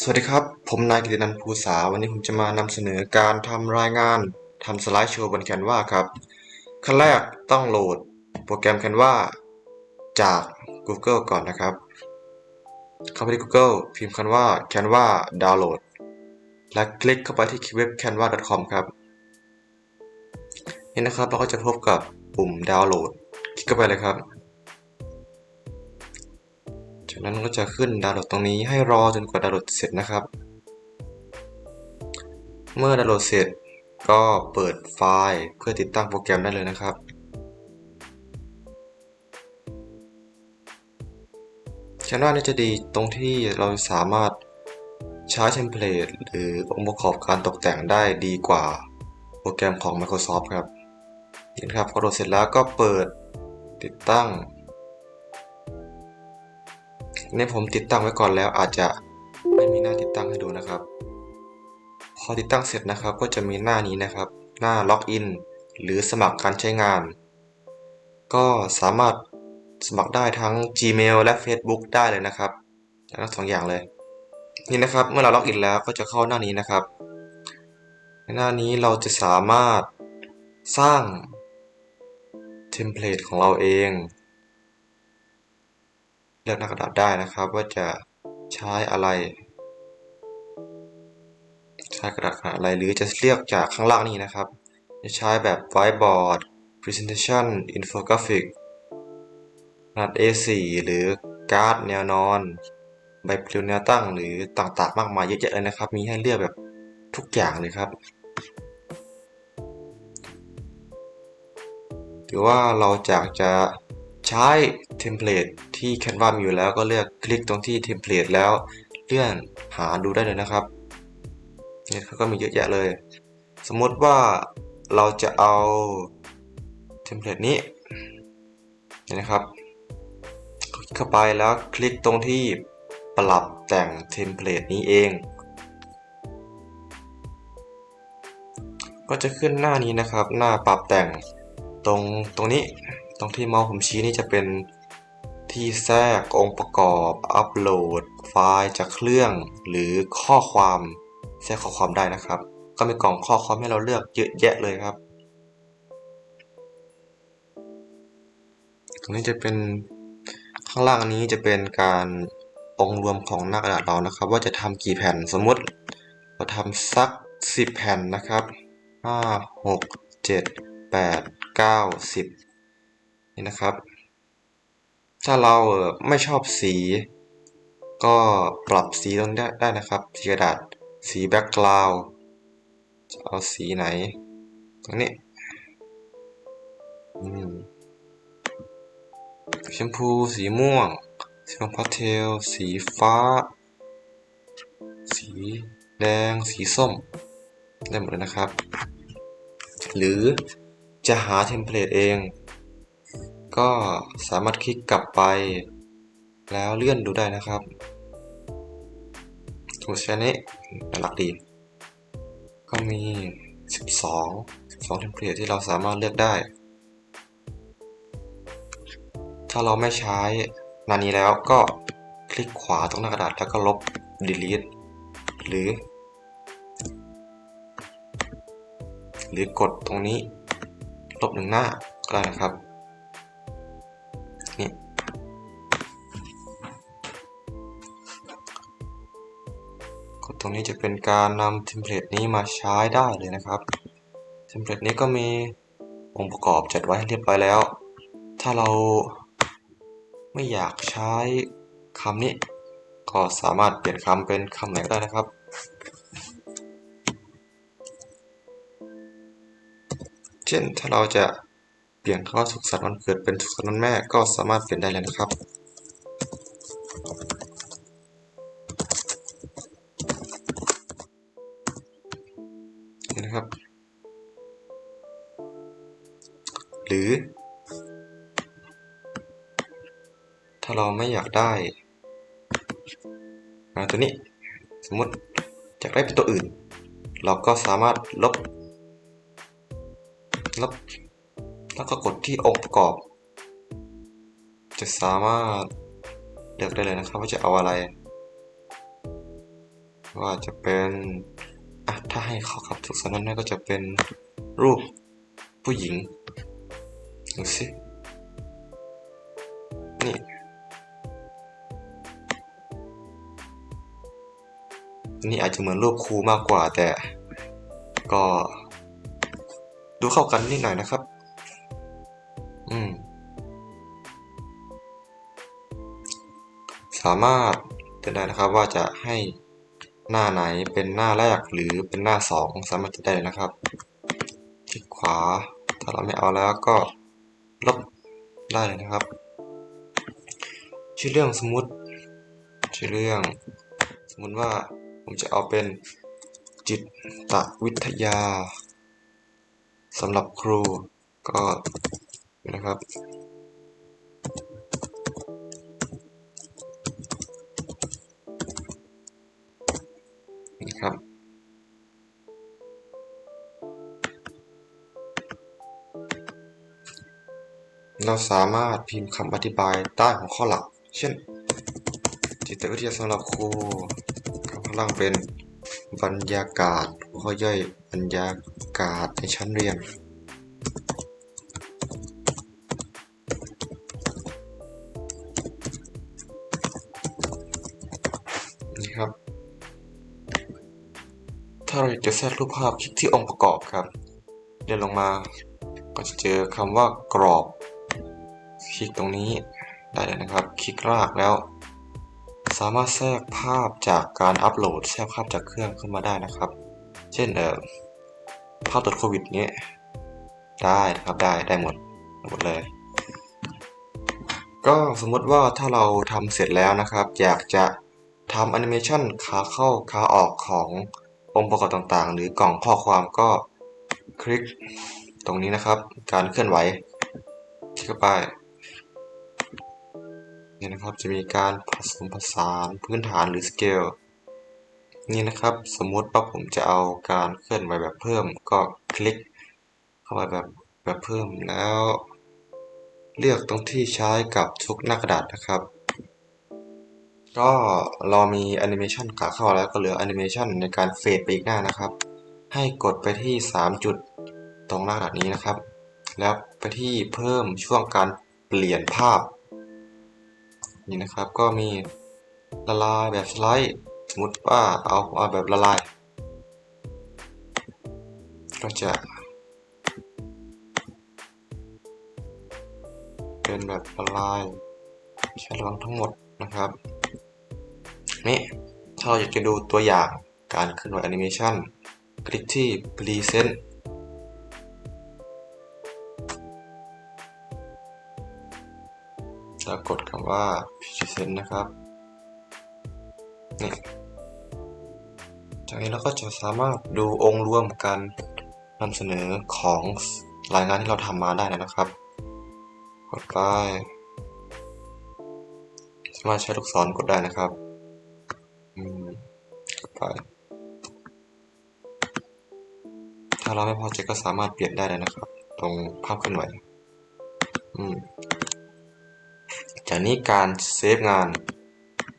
สวัสดีครับ ผมนายกิตินันท์ภูษา วันนี้ผมจะมานำเสนอการทำรายงานทำสไลด์โชว์บน Canva ครับ ขั้นแรกต้องโหลดโปรแกรม Canva จาก Google ก่อนนะครับ เข้าไปที่ Google พิมพ์คำว่า Canva Download และคลิกเข้าไปที่เว็บ canva.com ครับ นี่นะครับเราก็จะพบกับปุ่มดาวน์โหลด คลิกเข้าไปเลยครับ นั้นก็จะขึ้นดาวน์โหลดตรงนี้ให้รอจนกว่าดาวน์โหลดเสร็จนะครับ เมื่อดาวน์โหลดเสร็จก็เปิดไฟล์เพื่อติดตั้งโปรแกรมได้เลยนะครับ Canva นี่จะดีตรงที่เราสามารถใช้เทมเพลตหรือองค์ประกอบการตกแต่งได้ดีกว่าโปรแกรมของ Microsoft ครับเห็นครับพอโหลดเสร็จแล้วก็เปิดติดตั้ง นี่ผมติดตั้งไว้ก่อนแล้วอาจจะไม่มีหน้าติดตั้งให้ดูนะครับ พอติดตั้งเสร็จนะครับก็จะมีหน้านี้นะครับ หน้าล็อกอินหรือสมัครการใช้งาน ก็สามารถสมัครได้ทั้ง Gmail และ Facebook ได้เลยนะครับทั้งสองอย่างเลย นี่นะครับเมื่อเราล็อกอินแล้วก็จะเข้าหน้านี้นะครับในหน้านี้เราจะสามารถสร้างเทมเพลตของเราเอง เลือกหน้ากระดาษได้นะครับว่าจะใช้อะไรใช้กระดาษขนาดอะไรหรือจะเลือกจากข้างล่างนี้นะครับ จะใช้แบบ whiteboard presentation infographic ขนาด A4 หรือการ์ดแนวนอนใบปลิวแนวตั้งหรือต่างๆ มากมายเยอะแยะเลยนะครับ มีให้เลือกแบบทุกอย่างเลยครับหรือว่าเราจากจะ ใช้เทมเพลตที่ Canva มีอยู่แล้วก็เลือกคลิกตรงที่เทมเพลตแล้วเลื่อนหาดูได้เลยนะครับเนี่ยเขาก็มีเยอะแยะเลย สมมติว่าเราจะเอาเทมเพลตนี้นี่นะครับ คลิกเข้าไปแล้วคลิกตรงที่ปรับแต่งเทมเพลตนี้เอง ก็จะขึ้นหน้านี้นะครับ หน้าปรับแต่งตรงตรงนี้ ตรงที่เมาส์ผมชี้นี่จะเป็นที่แทรกองค์ประกอบ อัปโหลด ไฟล์จากเครื่อง หรือข้อความแทรกข้อความได้นะครับ ก็มีกล่องข้อความให้เราเลือกเยอะแยะเลยครับ ตรงนี้จะเป็นข้างล่างอันนี้จะเป็นการองรวมของหน้ากระดาษเรานะครับ ว่าจะทำกี่แผ่นสมมติเราทำสัก 10 แผ่นนะครับ 5 6 7 8 9 10 นี่นะครับ ถ้าเราไม่ชอบสี ก็ปรับสีตรงนี้ได้นะครับ สีกระดาษ สีแบ็กกราวด์จะเอาสีไหน ตรงนี้ชมพู สีม่วง สีม่วงพาสเทล สีฟ้า สีแดง สีส้ม ได้หมดเลยนะครับ หรือจะหาเทมเพลตเอง ก็สามารถคลิกกลับไป แล้วเลื่อนดูได้นะครับถูกใช้นี้น่ารักดี ก็มี 12 12เทมเพลตที่เราสามารถเลือกได้ ถ้าเราไม่ใช้นานี้แล้วก็คลิกขวาตรงหน้ากระดาษแล้วก็ลบ delete หรือ หรือกดตรงนี้ ลบหนึ่งหน้าก็ได้นะครับ รงนี้จะเป็นการนำเทมเพลตนี้มาใช้ได้เลยนะครับ เทมเพลตนี้ก็มีองค์ประกอบจัดไว้ให้เรียบร้อยแล้ว ถ้าเราไม่อยากใช้คำนี้ ก็สามารถเปลี่ยนคำเป็นคำไหนก็ได้นะครับ เช่นถ้าเราจะเปลี่ยนคำว่าสุขสันต์วันเกิดเป็นสุขสันต์วันแม่ก็สามารถเปลี่ยนได้เลยนะครับ ไม่อยากได้ตัวนี้สมมติอยากได้เป็นตัวอื่น เราก็สามารถลบลบแล้วก็กดที่องค์ประกอบ จะสามารถเลือกได้เลยนะครับว่าจะเอาอะไร ว่าจะเป็นอะถ้าให้เข้ากับทุกสนนั้นก็จะเป็นรูปผู้หญิงดูสินี่ นี่อาจจะเหมือนรูปครูมากกว่า แต่ก็ ดูเข้ากันนิดหน่อยนะครับ อืม สามารถเลือกได้นะครับว่าจะให้หน้าไหนเป็นหน้าแรกหรือเป็นหน้าสองสามารถจะได้เลยนะครับคลิกขวา ถ้าเราไม่เอาแล้วก็ลบได้เลยนะครับ ชื่อเรื่องสมมติชื่อเรื่อง สมมติว่า ผมจะเอาเป็นจิตวิทยาสำหรับครูก็นะครับ นะครับ เราสามารถพิมพ์คำอธิบายใต้ของข้อหลัก เช่น จิตวิทยาสำหรับครู ล่างเป็นบรรยากาศหัวข้อย่อยบรรยากาศในชั้นเรียน นี่ครับ ถ้าเราอยากจะแทรกรูปภาพคลิกที่องค์ประกอบครับ เดินลงมาก็จะเจอคำว่ากรอบ คลิกตรงนี้ได้เลยนะครับ คลิกลากแล้ว สามารถแทรกภาพจากการอัปโหลดแทรกภาพจากเครื่องขึ้นมาได้นะครับ เช่นเอ่อภาพตรวจโควิดเนี้ยได้ครับได้ได้หมดหมดเลย ก็สมมติว่าถ้าเราทำเสร็จแล้วนะครับ อยากจะทำแอนิเมชันขาเข้าขาออกขององค์ประกอบต่างๆ หรือกล่องข้อความก็คลิกตรงนี้นะครับ การเคลื่อนไหวคลิกเข้าไป นี่นะครับจะมีการผสมผสานพื้นฐานหรือสเกลนี่นะครับสมมติว่าผมจะเอาการเคลื่อนไหวแบบเพิ่มก็คลิกเข้าไปแบบแบบเพิ่มแล้ว เลือกตรงที่ใช้กับทุกหน้ากระดาษนะครับ ก็เรามีแอนิเมชันขาเข้าแล้วก็เหลือแอนิเมชันในการเฟดไปอีกหน้านะครับ ให้กดไปที่ 3 จุดตรงหน้ากระดาษนี้นะครับ แล้วไปที่เพิ่มช่วงการเปลี่ยนภาพ นี่นะครับก็มีละลายแบบสไลด์สมมติว่าเอาเอาแบบละลาย ก็จะ เป็นแบบละลายใช้ระวังทั้งหมดนะครับ นี่ถ้าเราอยากจะดูตัวอย่างการเคลื่อนไหวแอนิเมชันคลิกที่ Present แล้วกดคำว่า Present นะครับนี่จากนี้เราก็จะสามารถดูองค์รวมการนำเสนอของรายงานที่เราทำมาได้นะครับ กดไปสามารถใช้ลูกศรกดได้นะครับกดไปถ้าเราไม่พอใจก็สามารถเปลี่ยนได้เลยนะครับ ตรงภาพเคลื่อนไหวอืม จากนี้การเซฟงาน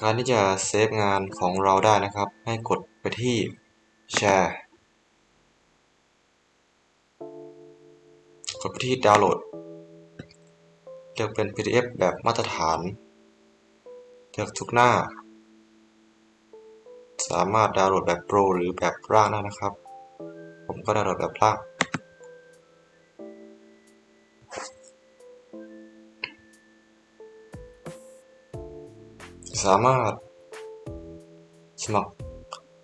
การที่จะเซฟงานของเราได้นะครับ ให้กดไปที่แชร์กดไปที่ดาวน์โหลดเลือกเป็น PDF แบบมาตรฐานเลือกทุกหน้า สามารถดาวน์โหลดแบบโปรหรือแบบร่างได้นะครับ ผมก็ดาวน์โหลดแบบร่าง สามารถสมัคร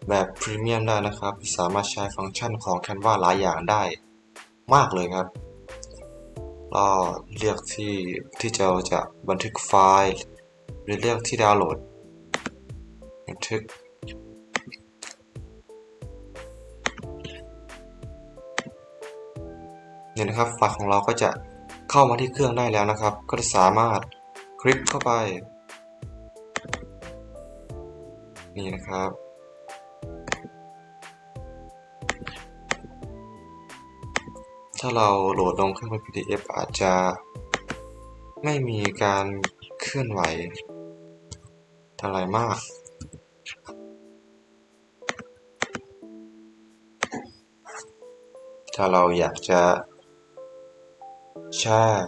แบบพรีเมียมได้นะครับ สามารถใช้ฟังก์ชันของ Canva หลายอย่างได้มากเลยครับก็เลือกที่ที่จะจะบันทึกไฟล์หรือเลือกที่ดาวน์โหลด บันทึก เนี่ยนะครับไฟล์ของเราก็จะเข้ามาที่เครื่องได้แล้วนะครับ ก็จะสามารถคลิกเข้าไป นี่นะครับ ถ้าเราโหลดลงเครื่องเป็น PDF อาจจะไม่มีการเคลื่อนไหวอะไรมาก ถ้าเราอยากจะแชร์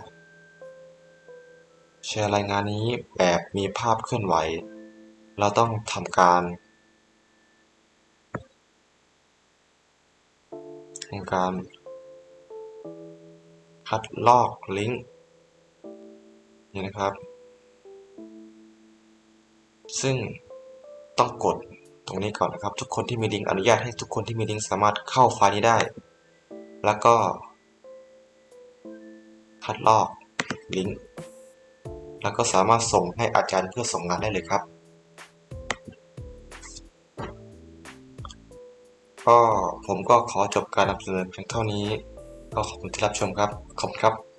แชร์รายงานนี้แบบมีภาพเคลื่อนไหว เราต้องทำการทำการคัดลอกลิงก์นี่นะครับ ซึ่งต้องกดตรงนี้ก่อนนะครับ ทุกคนที่มีลิงก์อนุญาตให้ทุกคนที่มีลิงก์สามารถเข้าไฟล์นี้ได้ แล้วก็ คัดลอกลิงก์แล้วก็สามารถส่งให้อาจารย์เพื่อส่งงานได้เลยครับ ก็ผมก็ขอจบการนำเสนอเพียงเท่านี้ ก็ขอบคุณที่รับชมครับ ขอบคุณครับ